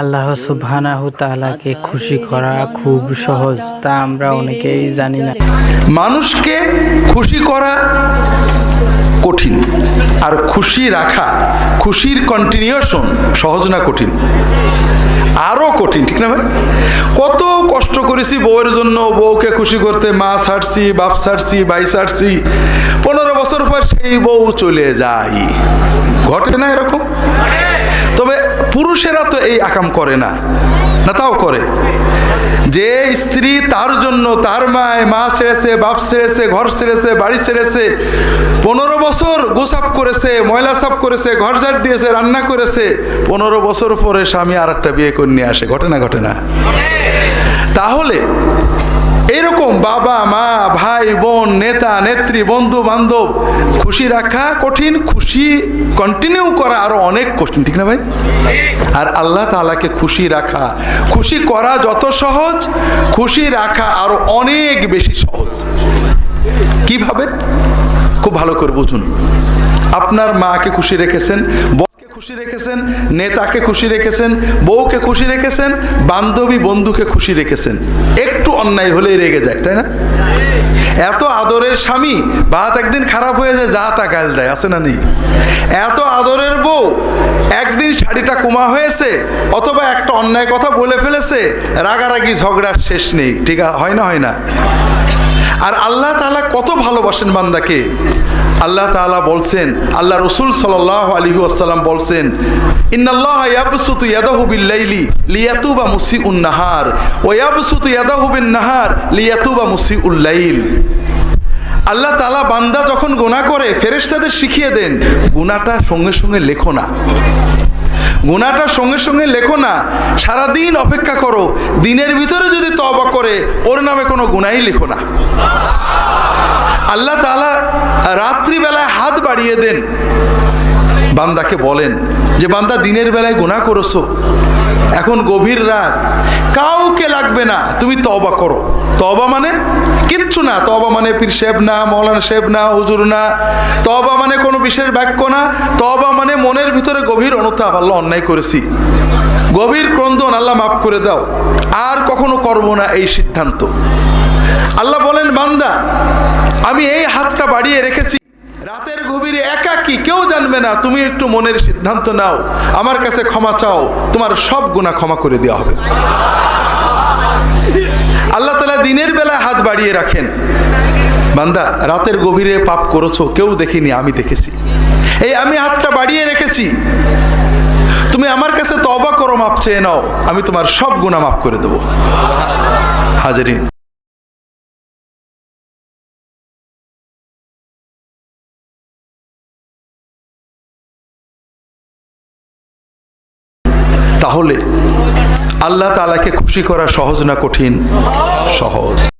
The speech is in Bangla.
আল্লাহ সুবহানাহু তাআলাকে খুশি করা খুব সহজ, তা আমরা অনেকেই জানি না। মানুষকে খুশি করা কঠিন, আর খুশি রাখা, খুশির কন্টিনিউশন সহজ না কঠিন? আরও কঠিন, ঠিক না ভাই? কত কষ্ট করেছি বউয়ের জন্য, বউকে খুশি করতে, মা ছাড়ছি, বাপ ছাড়ছি, ভাই ছাড়ছি। পনেরো বছর পর সেই বউ চলে যায়। ঘটে না এরকম? তবে পুরুষেরা তো এই আকাম করে না না তাও করে। যে স্ত্রী তার জন্য তার মায়, মা ছেড়েছে, বাপ ছেড়েছে, ঘর ছেড়েছে, বাড়ি ছেড়েছে, পনেরো বছর গোসাপ করেছে, ময়লা সাপ করেছে, ঘর ঝাড় দিয়েছে, রান্না করেছে, পনেরো বছর পরে স্বামী আর একটা বিয়ে করে নিয়ে আসে। ঘটে না ঘটে না। তাহলে এরকম বাবা, মা, ভাই, বোন, নেতা, নেত্রী, বন্ধু বান্ধব, খুশি রাখা কঠিন, খুশি কন্টিনিউ করা আরও অনেক কঠিন, ঠিক না ভাই? আর আল্লাহ তাআলাকে খুশি রাখা, খুশি করা যত সহজ, খুশি রাখা আরও অনেক বেশি সহজ। কীভাবে? খুব ভালো করে বুঝুন। আপনার মাকে খুশি রেখেছেন বসকে খুশি রেখেছেন, নেতাকে খুশি রেখেছেন, বউকে খুশি রেখেছেন, বান্ধবী, বন্ধুকে খুশি রেখেছেন। একটু অন্যায় হলেই রেগে যায়, তাই না? এত আদরের স্বামী ভাত একদিন খারাপ হয়ে যায়, যা তা গাল দেয়, আছে না নেই? এত আদরের বউ, একদিন শাড়িটা কুমা হয়েছে, অথবা একটা অন্যায় কথা বলে ফেলেছে, রাগারাগি ঝগড়ার শেষ নেই, ঠিক হয় না হয় না? আর আল্লাহ তাআলা কত ভালোবাসেন বান্দাকে। আল্লাহ তাআলা বলছেন, আল্লাহ রসুল সাল্লাহ আলী আসসালাম বলছেন, ইন্নাল্লাহ ইয়াবসুতু ইয়াদাহু বিল্লাইলি লিয়াতুবা মুসিউন নাহার ওয়া ইয়াবসুতু ইয়াদাহু নাহার লিয়াতুবা মুসিউল লাইল। আল্লাহ তাআলা বান্দা যখন গুনাহ করে, ফেরেশতাদের শিখিয়ে দেন, গুনাহটা সঙ্গে সঙ্গে লেখো না। গুনাটা সঙ্গে সঙ্গে লেখো না। সারাদিন অপেক্ষা করো। দিনের ভিতরে যদি করে ওর নামে কোনো গুনাই লিখো না। আল্লাহ তাআলা রাত্রিবেলায় হাত বাড়িয়ে দেন। বান্দাকে বলেন যে, বান্দা, দিনের বেলায় গুনাহ করছ। এখন গভীর রাত। কাউকে লাগবে না। তুমি তবা করো। তবা মানে কিচ্ছু না। তবা মানে পীর সাহেব না, মৌলানা সাহেব না, হুজুর না। তবা মানে কোনো বিশেষ বাক্য না। তবা মানে মনের ভিতরে গভীর অনুতাপ। আল্লাহ অন্যায় করেছি। গভীর ক্রন্দন আল্লাহ মাফ করে দাও। আর কখনো করব না এই সিদ্ধান্ত। আল্লাহ বলেন, বান্দা, আমি এই হাতটা বাড়িয়ে রেখেছি। রাতের গভীরে একাকি, কেউ জানবে না, তুমি একটু মনের সিদ্ধান্ত নাও। আমার কাছে ক্ষমা চাও, তোমার সব গুণা ক্ষমা করে দেওয়া হবে। আল্লাহ তালা দিনের বেলা হাত বাড়িয়ে রাখেন। বান্দা, রাতের গভীরে পাপ করেছ, কেউ দেখিনি, আমি দেখেছি। এই আমি হাতটা বাড়িয়ে রেখেছি। তুমি আমার কাছে তবা করো, মাপ চেয়ে নাও। আমি তোমার সব গুণা মাফ করে দেবো। হাজারিন। তাহলে আল্লাহ তালাকে খুশি করা সহজ না কঠিন? সহজ।